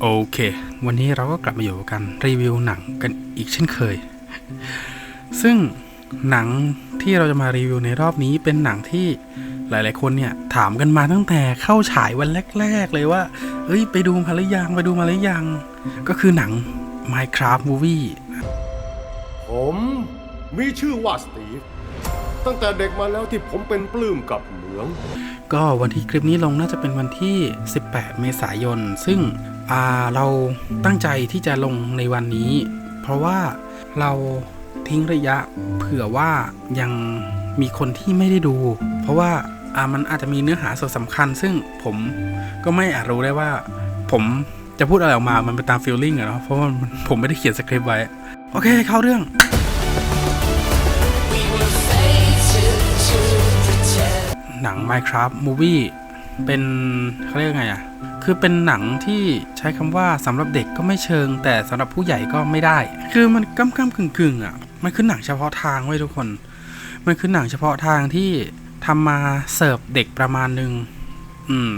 โอเค วันนี้เราก็กลับมาอยู่กันรีวิวหนังกันอีกเช่นเคย ซึ่งหนังที่เราจะมารีวิวในรอบนี้เป็นหนังที่หลาย ๆ คนเนี่ยถามกันมาตั้งแต่เข้าฉายวันแรก ๆ เลยว่า เอ้ย ไปดูมาหรือยังไปดูมาหรือยัง ก็คือหนัง Minecraft Movie ผมมีชื่อว่าสตีฟตั้งแต่เด็กมาแล้วที่ผมเป็นปลื้มกับเหมือง ก็วันที่คลิปนี้ลงน่าจะเป็นวันที่ 18 เมษายน ซึ่งเราตั้งใจที่จะลงในวันนี้ เพราะว่าเราทิ้งระยะเผื่อว่ายังมีคนที่ไม่ได้ดู เพราะว่าามันอาจจะมีเนื้อหาส่วนสำคัญ ซึ่งผมก็ไม่อาจรู้ได้ว่า ผมจะพูดอะไรออกมา มันเป็นตามฟีลลิ่งอะเนาะ เพราะว่าผมไม่ได้เขียนสคริปต์ไว้ โอเค เข้าเรื่อง หนัง Minecraft Movie เป็นเขาเรียกไงอะ่ะ คือเป็นหนังที่ใช้คำว่าสำหรับเด็กก็ไม่เชิง แต่สำหรับผู้ใหญ่ก็ไม่ได้ คือมันก้ำก้ำกึ่งกึ่งอะ มันคือหนังเฉพาะทางไว้ทุกคน มันคือหนังเฉพาะทางที่ทำมาเสิร์ฟเด็กประมาณหนึ่งอืม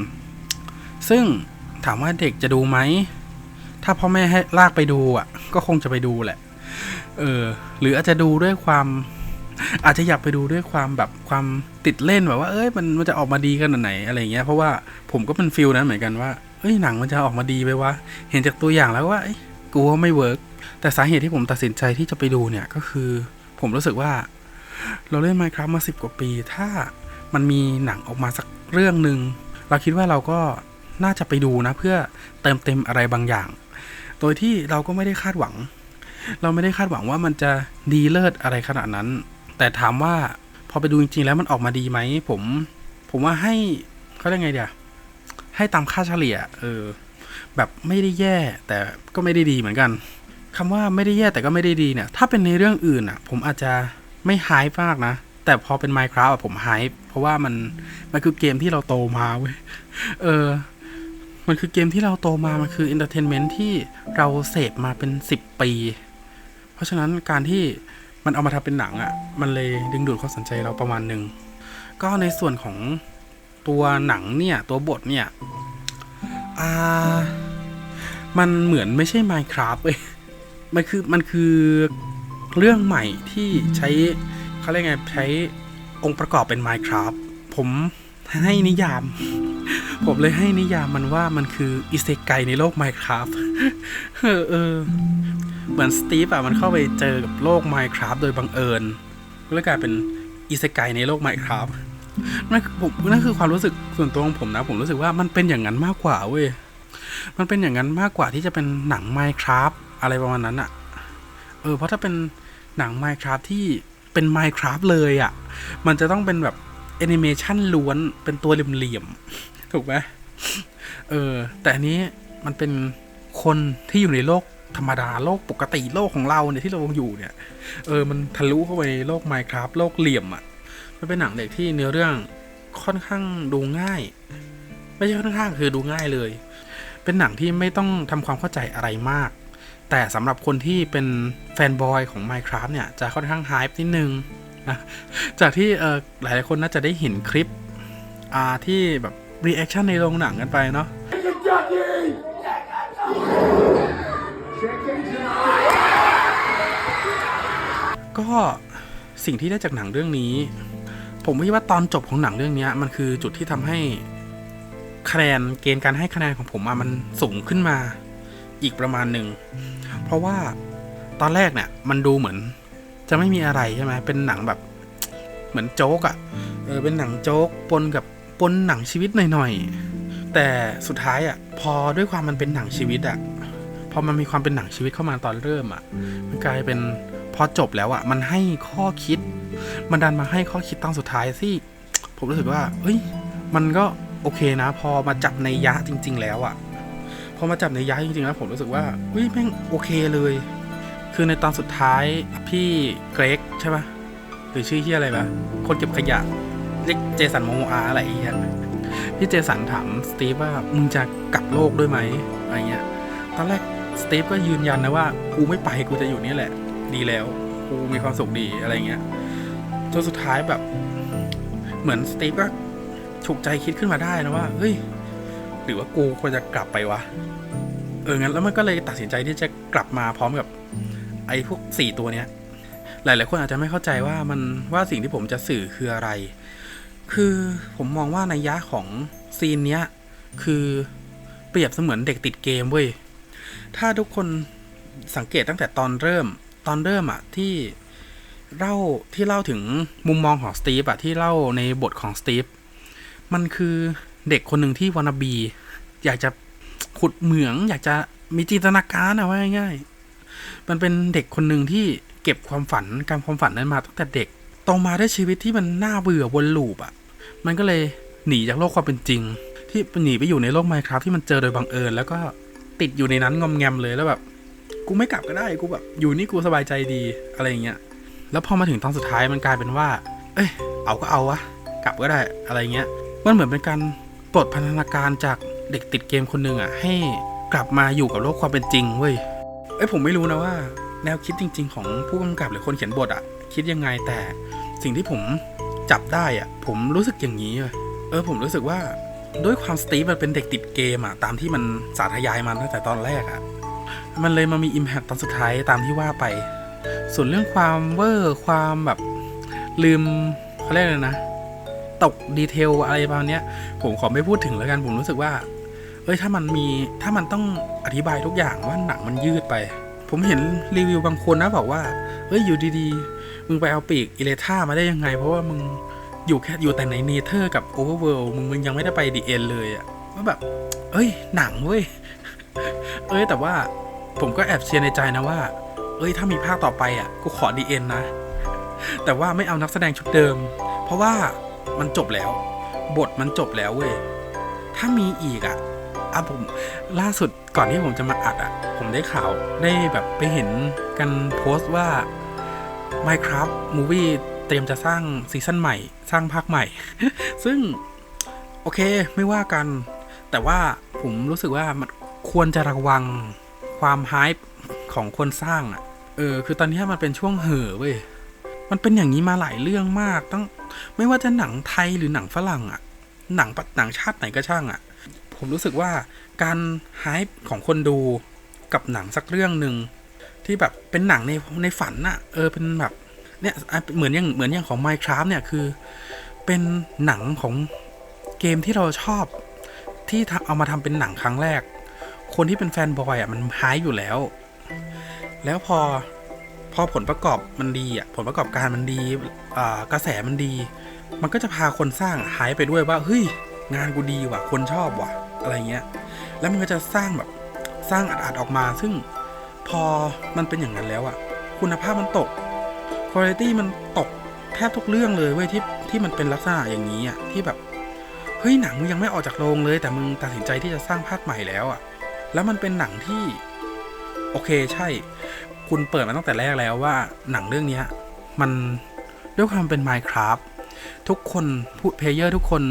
ซึ่งถามว่าเด็กจะดูไหม ถ้าพ่อแม่ให้ลากไปดูอะ ก็คงจะไปดูแหละ เออ หรืออาจจะดูด้วยความ อาจจะอยากไปดูด้วยความแบบความติดเล่นแบบว่าเอ้ยมันมันจะออกมาดีขนาดไหนอะไรเงี้ยเพราะว่าผมก็เป็นฟิลนั้นเหมือนกันว่าเอ้ยหนังมันจะออกมาดีไปวะเห็นจากตัวอย่างแล้วว่ากูว่าไม่เวิร์กแต่สาเหตุที่ผมตัดสินใจที่จะไปดูเนี่ยก็คือ ผมรู้สึกว่า เราเล่น Minecraft มาสิบกว่าปี ถ้ามันมีหนังออกมาสักเรื่องหนึ่งเราคิดว่าเราก็น่าจะไปดูนะ เพื่อเติมเต็มอะไรบางอย่าง โดยที่เราก็ไม่ได้คาดหวัง เราไม่ได้คาดหวังว่ามันจะดีเลิศอะไรขนาดนั้น แต่ถามว่าพอไปดูจริงๆแล้วมันออกมาดีไหมผม ผมว่าให้เขาเรียกไงเดียให้ตามค่าเฉลี่ย เออ แบบไม่ได้แย่ แต่ก็ไม่ได้ดีเหมือนกันคำว่าไม่ได้แย่แต่ก็ไม่ได้ดีเนี่ย ถ้าเป็นในเรื่องอื่นอะ ผมอาจจะไม่ไฮป์มากนะ แต่พอเป็น Minecraft อะผมไฮป์เพราะว่ามันมันคือเกมที่เราโตมาเว้ยเออ มันคือเกมที่เราโตมา มันคือ entertainment ที่เราเสพมาเป็นสิบปี เพราะฉะนั้นการที่ มันเอามาทำเป็นหนังอะ่ะ มันเลยดึงดูดความสนใจเราประมาณหนึ่ง ก็ในส่วนของตัวหนังเนี่ย ตัวบทเนี่ยอ่ามันเหมือนไม่ใช่ Minecraft เว้ยมันคือมันคือเรื่องใหม่ที่ใช้เขาเรียกไงใช้องค์ประกอบเป็น Minecraft ผม ให้นิยาม ผมเลยให้นิยามมันว่ามันคืออิเซไกในโลก Minecraft เออเออเหมือนสตีฟอะมันเข้าไปเจอกับโลก Minecraft โดยบังเอิญก็เลยกลายเป็นอิเซไกในโลก Minecraft นั่นคือผมนั่นคือความรู้สึกส่วนตัวของผมนะ ผมรู้สึกว่ามันเป็นอย่างนั้นมากกว่าเว้ยมันเป็นอย่างนั้นมากกว่าที่จะเป็นหนัง Minecraft อะไรประมาณนั้นอะเออเพราะถ้าเป็นหนัง Minecraft ที่เป็น Minecraft เลยอะมันจะต้องเป็นแบบ แอนิเมชันล้วนเป็นตัวเหลี่ยมๆถูกไหมเออ แต่อันนี้มันเป็นคนที่อยู่ในโลกธรรมดาโลกปกติโลกของเราเนี่ยที่เราอยู่เนี่ย เออ มันทะลุเข้าไปในโลก Minecraft โลกเหลี่ยมอะ่ะ มันเป็นหนังเด็กที่เนื้อเรื่องค่อนข้างดูง่าย ไม่ใช่ค่อนข้างคือดูง่ายเลย เป็นหนังที่ไม่ต้องทำความเข้าใจอะไรมาก แต่สำหรับคนที่เป็นแฟนบอยของ Minecraft เนี่ย จะค่อนข้างไฮป์นิดนึง จากที่หลายๆคนน่าจะได้เห็นคลิปที่แบบรีแอคชั่นในโรงหนังกันไปเนาะก็สิ่งที่ได้จากหนังเรื่องนี้ ผมคิดว่าตอนจบของหนังเรื่องนี้มันคือจุดที่ทำให้คะแนนเกณฑ์การให้คะแนนของผมมันสูงขึ้นมาอีกประมาณหนึ่ง เพราะว่าตอนแรกเนี่ยมันดูเหมือน จะไม่มีอะไรใช่ไหมเป็นหนังแบบ เหมือนโจ๊กอะ่ะเออเป็นหนังโจ๊กปนกับปนหนังชีวิตหน่อยๆแต่สุดท้ายอะ่ะ พอด้วยความมันเป็นหนังชีวิตอะ่ะพอมันมีความเป็นหนังชีวิตเข้ามาตอนเริ่มอะ่ะ มันกลายเป็นพอจบแล้วอะ่ะ มันให้ข้อคิด มันดันมาให้ข้อคิดตอนสุดท้ายที่ผมรู้สึกว่าเฮ้ยมันก็โอเคนะ พอมาจับในยะจริง ๆ แล้วอะ่ะพอมาจับในยยะจริงๆแล้วผมรู้สึกว่าเฮ้ยแม่งโอเคเลย คือในตอนสุดท้ายพี่เกรกใช่ปะหรือชื่อที่อะไรปะคนเก็บขยะเรียกเจสันโมโมอาอะไรอย่างเงี้ยพี่เจสันถามสตีฟว่ามึงจะกลับโลกด้วยไหมอะไรเงี้ยตอนแรกสตีฟก็ยืนยันนะว่ากูไม่ไปกูจะอยู่นี่แหละ ดีแล้วกูมีความสุขดีอะไรเงี้ยจนสุดท้ายแบบ เหมือนสตีฟก็ฉุกใจคิดขึ้นมาได้นะว่าเฮ้ยหรือว่ากูควรจะกลับไปวะเอองั้นแล้วมันก็เลยตัดสินใจที่จะกลับมาพร้อมกับ ไอ้พวกสี่ตัวเนี้ย หลาย ๆ คนอาจจะไม่เข้าใจว่ามันว่าสิ่งที่ผมจะสื่อคืออะไร คือผมมองว่าในยยะของซีนเนี้ย คือเปรียบเสมือนเด็กติดเกมเว้ย ถ้าทุกคนสังเกตตั้งแต่ตอนเริ่ม ตอนเริ่มอะที่เล่าที่เล่าถึงมุมมองของสตีฟอะที่เล่าในบทของสตีฟมันคือเด็กคนหนึ่งที่วานาบี อยากจะขุดเหมือง อยากจะมีจินตนาการอะว่าง่ายๆ มันเป็นเด็กคนหนึ่งที่เก็บความฝันการความฝันนั้นมาตั้งแต่เด็กโตมาด้วยชีวิตที่มันน่าเบื่อวนลูปอะมันก็เลยหนีจากโลกความเป็นจริง ที่หนีไปอยู่ในโลกไมครับที่มันเจอโดยบังเอิญแล้วก็ติดอยู่ในนั้นงอมแงมเลยแล้วแบบกูไม่กลับก็ได้กูแบบอยู่นี่กูสบายใจดีอะไรอย่างเงี้ย แล้วพอมาถึงตอนสุดท้ายมันกลายเป็นว่า เอ้ยเอาก็เอาวะกลับก็ได้อะไรเงี้ย มันเหมือนเป็นการปลดพันธนาการจากเด็กติดเกมคนหนึ่งอะให้กลับมาอยู่กับโลกความเป็นจริงเว้ย อ้ยผมไม่รู้นะว่า แนวคิดจริง ๆ ของผู้กำกับหรือคนเขียนบทอะคิดยังไงแต่สิ่งที่ผมจับได้อะผมรู้สึกอย่างนี้เว้ยเออผมรู้สึกว่าด้วยความสตีฟมันเป็นเด็กติดเกมอะตามที่มันสาธยายมาตั้งแต่ตอนแรกอะมันเลยมามี Impact ตอนสุดท้ายตามที่ว่าไป ส่วนเรื่องความเวอร์ความแบบลืมเขาเรียกอะไรนะ ตกดีเทลอะไรประมาณเนี้ยผมขอไม่พูดถึงแล้วกันผมรู้สึกว่า เอ้ยถ้ามันมีถ้ามันต้องอธิบายทุกอย่างว่าหนังมันยืดไป ผมเห็นรีวิวบางคนนะบอกว่า เอ้ยอยู่ดีๆ มึงไปเอาปีกอิเลท่ามาได้ยังไง เพราะว่ามึงอยู่แค่อยู่แต่ในเนเธอร์กับโอเวอร์เวิลด์มึงมึงยังไม่ได้ไปดีเอ็นเลยอะว่าแบบ เอ้ย หนังเว้ย เอ้ยแต่ว่าผมก็แอบเชียร์ในใจนะว่า เอ้ยถ้ามีภาคต่อไปอะกูขอดีเอ็นนะ แต่ว่าไม่เอานักแสดงชุดเดิม เพราะว่ามันจบแล้ว บทมันจบแล้วเว้ยถ้ามีอีกอะ อะผมล่าสุดก่อนที่ผมจะมาอัดอะ ผมได้ข่าวได้แบบไปเห็นกันโพสต์ว่า Minecraft Movie เตรียมจะสร้างซีซั่นใหม่ สร้างภาคใหม่ ซึ่ง โอเคไม่ว่ากัน แต่ว่าผมรู้สึกว่ามันควรจะระวังความไฮป์ของคนสร้างอะ เออ คือตอนนี้มันเป็นช่วงเห่อเว้ย มันเป็นอย่างนี้มาหลายเรื่องมาก ตั้ง ไม่ว่าจะหนังไทยหรือหนังฝรั่งอะ หนังปะหนังชาติไหนก็ช่างอะ ผมรู้สึกว่าการไฮป์ของคนดูกับหนังสักเรื่องหนึ่งที่แบบเป็นหนังในในฝันน่ะเออเป็นแบบเนี่ยเหมือนอย่างเหมือนอย่างของ Minecraft เนี่ยคือเป็นหนังของเกมที่เราชอบที่เอามาทำเป็นหนังครั้งแรก คนที่เป็นแฟนบอยอะมันไฮป์อยู่แล้ว แล้วพอพอผลประกอบมันดีอะผลประกอบการมันดีอ่ากระแสมันดี มันก็จะพาคนสร้างหายไปด้วยว่าเฮ้ยงานกูดีว่ะ คนชอบว่ะ อะไรเงี้ย แล้วมันก็จะสร้างแบบสร้างอัดๆออกมา ซึ่งพอมันเป็นอย่างนั้นแล้วอะคุณภาพมันตกคุณภาพมันตกแทบทุกเรื่องเลยเว้ยที่ที่มันเป็นลักษณะอย่างนี้อะที่แบบเฮ้ยหนังมึงยังไม่ออกจากโรงเลย แต่มึงตัดสินใจที่จะสร้างภาคใหม่แล้วอะแล้วมันเป็นหนังที่ โอเคใช่ คุณเปิดมาตั้งแต่แรกแล้วว่า หนังเรื่องเนี้ยมันด้วยความเป็น Minecraft ทุกคนผู้เพลเยอร์ทุกคน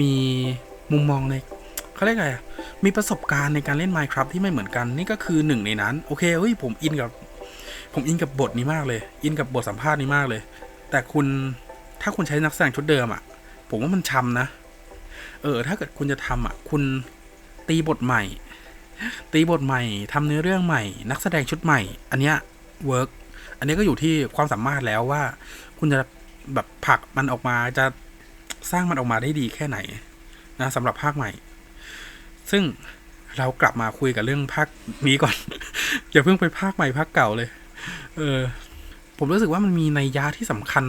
มีมุมมองใน เขาเรียกไรอะมีประสบการณ์ในการเล่น Minecraft ที่ไม่เหมือนกันนี่ก็คือหนึ่งในนั้น โอเคเฮ้ยผมอินกับ ผมอินกับบทนี้มากเลย อินกับบทสัมภาษณ์นี้มากเลย แต่คุณถ้าคุณใช้นักแสดงชุดเดิมอะผมว่ามันช้ำนะ เออ ถ้าเกิดคุณจะทำอะคุณตีบทใหม่ ตีบทใหม่ทำเนื้อเรื่องใหม่ นักแสดงชุดใหม่ อันเนี้ยเวิร์กอันนี้ก็อยู่ที่ความสามารถแล้วว่า คุณจะแบบผลักมันออกมาจะสร้างมันออกมาได้ดีแค่ไหนนะสำหรับภาคใหม่ ซึ่งเรากลับมาคุยกับเรื่องภาคนี้ก่อน อย่าเพิ่งไปภาคใหม่ภาคเก่าเลย เออ ผมรู้สึกว่ามันมีในยะที่สำคัญ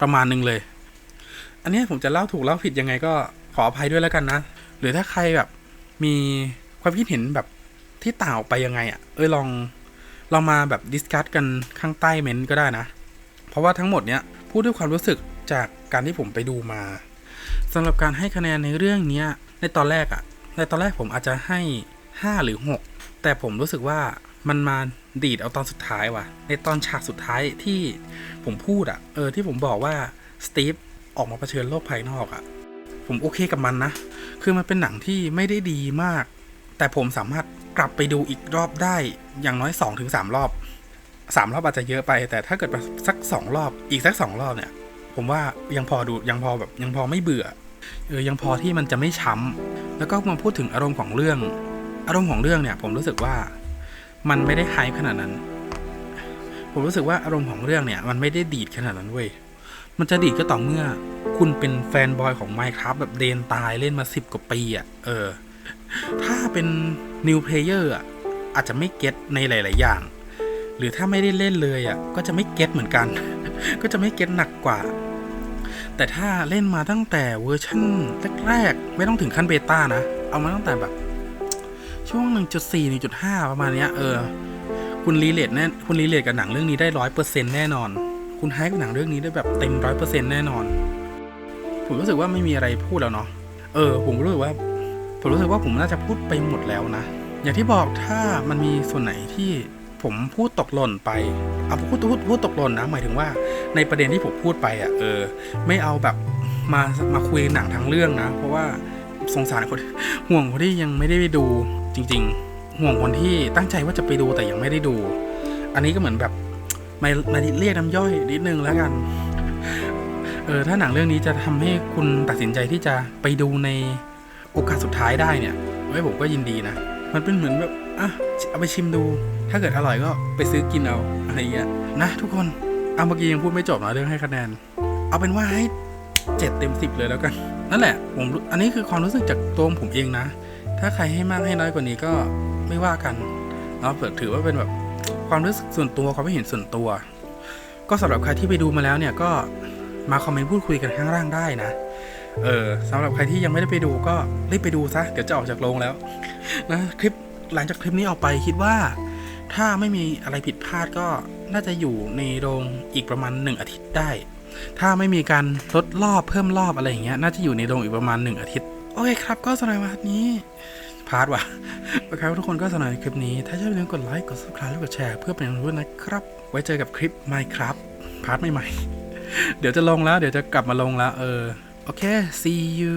ประมาณหนึงเลย อันนี้ผมจะเล่าถูกเล่าผิดยังไงก็ขออภัยด้วยแล้วกันนะ หรือถ้าใครแบบมีความคิดเห็นแบบที่ต่างออกไปยังไงอะ่ะ เอ้ยลองลองมาแบบดิสคัตกันข้างใต้เมนต์ก็ได้นะ เพราะว่าทั้งหมดเนี้ยพูดด้วยความรู้สึกจากการที่ผมไปดูมาสำหรับการให้คะแนนในเรื่องเนี้ยในตอนแรกอะ่ะ ในตอนแรกผมอาจจะให้ 5 หรือ 6 แต่ผมรู้สึกว่ามันมาดีดเอาตอนสุดท้ายว่ะ ในตอนฉากสุดท้ายที่ผมพูดอะ่ะ เออที่ผมบอกว่าสตีฟออกมาเผชิญโลกภายนอกอะ่ะ ผมโอเคกับมันนะ คือมันเป็นหนังที่ไม่ได้ดีมาก แต่ผมสามารถกลับไปดูอีกรอบได้อย่างน้อย2อถึงสรอบสามรอบอาจจะเยอะไป แต่ถ้าเกิดสักสองรอบอีกสักสองรอบเนี่ย ผมว่ายังพอดูยังพอแบบยังพอไม่เบื่อ เออยังพอที่มันจะไม่ช้ำแล้วก็มาพูดถึงอารมณ์ของเรื่อง อารมณ์ของเรื่องเนี่ย ผมรู้สึกว่ามันไม่ได้ไฮขนาดนั้น ผมรู้สึกว่าอารมณ์ของเรื่องเนี่ย มันไม่ได้ดีดขนาดนั้นเว้ยมันจะดีดก็ต่อเมื่อ คุณเป็นแฟนบอยของ Minecraft แบบเดนตายเล่นมาสิบกว่าปีอะ่ะเออ ถ้าเป็น New Player อะอาจจะไม่เก็ตในหลาย ๆ อย่าง หรือถ้าไม่ได้เล่นเลยอะก็จะไม่เก็ตเหมือนกัน ก็จะไม่เก็ตหนักกว่า แต่ถ้าเล่นมาตั้งแต่เวอร์ชันแรกๆ ไม่ต้องถึงขั้นเบต้านะ เอามาตั้งแต่แบบ ช่วง 1.4 1.5 ประมาณเนี้ย เออ คุณรีเลทแน่คุณรีเลทกับหนังเรื่องนี้ได้ร้อยเปอร์เซ็นต์แน่นอน คุณไฮกับหนังเรื่องนี้ได้แบบเต็มร้อยเปอร์เซ็นต์แน่นอน ผมรู้สึกว่าไม่มีอะไรพูดแล้วเนาะ เออ ผมรู้สึกว่า ผมรู้สึกว่าผมน่าจะพูดไปหมดแล้วนะ อย่างที่บอกถ้ามันมีส่วนไหนที่ผมพูดตกหล่นไป เอาพูดพูดพูดตกหล่นนะ หมายถึงว่า ในประเด็นที่ผมพูดไปอะเออ ไม่เอาแบบมามาคุยหนังทั้งเรื่องนะ เพราะว่าสงสารคนห่วงคนที่ยังไม่ได้ไปดูจริง ๆ ห่วงคนที่ตั้งใจว่าจะไปดูแต่ยังไม่ได้ดู อันนี้ก็เหมือนแบบมามาเรียกน้ำย่อยนิดนึงแล้วกันเออถ้าหนังเรื่องนี้จะทำให้คุณตัดสินใจที่จะไปดูในโอกาสสุดท้ายได้เนี่ยไว้ผมก็ยินดีนะ มันเป็นเหมือนแบบอะเอาไปชิมดู ถ้าเกิดอร่อยก็ไปซื้อกินเอาอะไรเงี้ยนะทุกคน เอาเมื่อกี้ยังพูดไม่จบนะเรื่องให้คะแนน เอาเป็นว่าให้เจ็ดเต็มสิบเลยแล้วกัน นั่นแหละ ผมอันนี้คือความรู้สึกจากตัวผมเองนะ ถ้าใครให้มากให้น้อยกว่านี้ก็ไม่ว่ากันเราเปิดถือว่าเป็นแบบความรู้สึกส่วนตัวความไม่เห็นส่วนตัว ก็สำหรับใครที่ไปดูมาแล้วเนี่ยก็มาคอมเมนต์พูดคุยกันข้างล่างได้นะ เออสำหรับใครที่ยังไม่ได้ไปดูก็รีบไปดูซะ เดี๋ยวจะออกจากโรงแล้วนะคลิปหลังจากคลิปนี้ออกไปคิดว่า ถ้าไม่มีอะไรผิดพลาดก็ น่าจะอยู่ในโรงอีกประมาณหนึ่งอาทิตย์ได้ ถ้าไม่มีการลดรอบเพิ่มรอบอะไรอย่างเงี้ยน่าจะอยู่ในโรงอีกประมาณหนึ่งอาทิตย์ โอเคครับ ก็สำหรับวันนี้พาร์ทว่ะโอเครับทุกคนก็สำหรับคลิปนี้ ถ้าชอบอย่าลืมกดไลค์กด subscribe และกดแชร์เพื่อเป็นกำลังใจนะครับ ไว้เจอกับคลิป Minecraft พาร์ทใหม่ๆเดี๋ยวจะลงแล้ว เดี๋ยวจะกลับมาลงแล้ว เออ โอเค see you